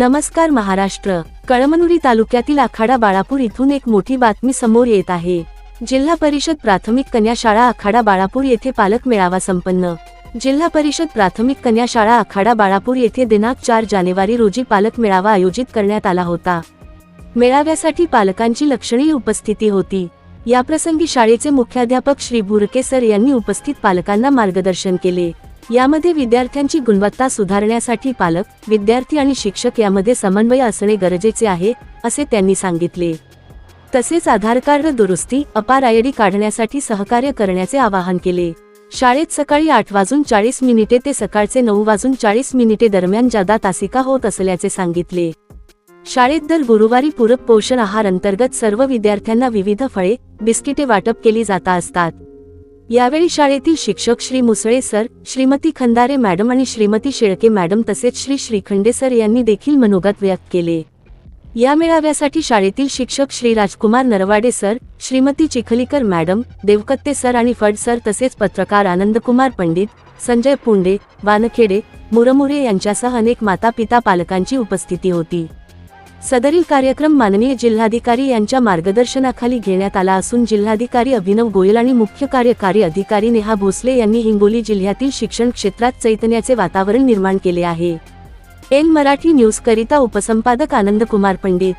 नमस्कार महाराष्ट्र. कळमनुरी तालुक्यातील आखाडा बाळापूर इथून एक मोठी बातमी समोर येत आहे. जिल्हा परिषद प्राथमिक कन्या शाळा आखाडा बाळापूर येथे पालक मेळावा संपन्न. जिल्हा परिषद प्राथमिक कन्या शाळा आखाडा बाळापूर येथे दिनांक चार जानेवारी रोजी पालक मेळावा आयोजित करण्यात आला होता. मेळाव्यासाठी पालकांची लक्षणीय उपस्थिती होती. याप्रसंगी शाळेचे मुख्याध्यापक श्री बुरके सर यांनी उपस्थित पालकांना मार्गदर्शन केले. यामध्ये विद्यार्थ्यांची गुणवत्ता सुधारण्यासाठी पालक विद्यार्थी आणि शिक्षक यामध्ये समन्वय असणे गरजेचे आहे असे त्यांनी सांगितले. तसेच आधार कार्ड दुरुस्ती अपार आयडी काढण्यासाठी सहकार्य करण्याचे आवाहन केले. शाळेत सकाळी आठ वाजून चाळीस मिनिटे ते सकाळचे नऊ वाजून चाळीस मिनिटे दरम्यान जादा तासिका होत असल्याचे सांगितले. शाळेत दर गुरुवारी पूरक पोषण आहार अंतर्गत सर्व विद्यार्थ्यांना विविध फळे बिस्किटे वाटप केली जाता असतात. यावेळी शाळेतील शिक्षक श्री मुसळे सर श्रीमती खंदारे मॅडम आणि श्रीमती शेळके मॅडम तसेच श्री श्रीखंडे सर यांनी देखील मनोगत व्यक्त केले. या मेळाव्यासाठी शाळेतील शिक्षक Shri Rajkumar Narwade sir Shrimati Chikhalikar madam Devkatte sir आणि फड सर तसेच पत्रकार आनंदकुमार पंडित संजय पुंडे वानखेडे मुरमुरे यांच्यासह अनेक माता पिता पालकांची उपस्थिती होती. सदरील कार्यक्रम माननीय जिल्हाधिकारी यांच्या मार्गदर्शनाखाली घेण्यात आला असून जिल्हाधिकारी अभिनव गोयल आणि मुख्य कार्यकारी अधिकारी नेहा भोसले यांनी हिंगोली जिल्ह्यातील शिक्षण क्षेत्रात चैतन्याचे वातावरण निर्माण केले आहे. एन मराठी न्यूज करिता उपसंपादक आनंदकुमार पंडित.